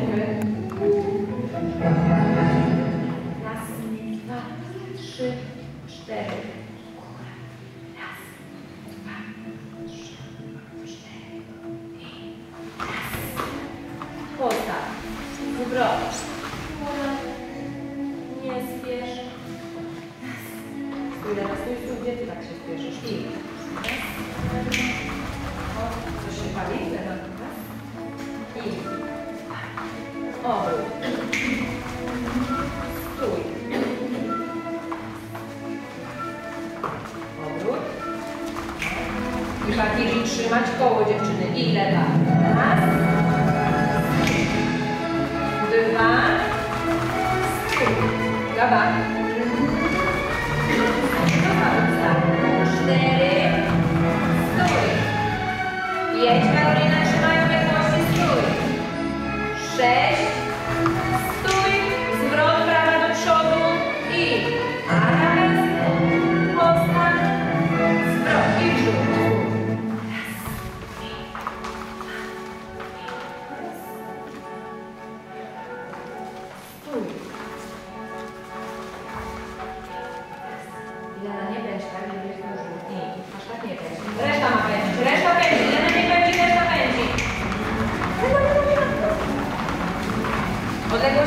Idziemy. Raz, dwa, trzy, cztery. Raz, dwa, trzy, cztery. I raz. Postaw. Zwrot. Nie spiesz. Stój teraz, stój, stój, gdzie ty tak się spieszysz? I. Obrót. Stój. Obrót. I bardziej trzymać koło dziewczyny. I lewa. Raz. Dwa. Stój. Gaba. Cztery. Stój. Pięć. Karolina, sześć, stój, zwrot prawa do przodu i aras, postaw, zwrot i brzuch. Jana, nie będziesz tak, nie będziesz dużo. Nie, aż tak nie. Otra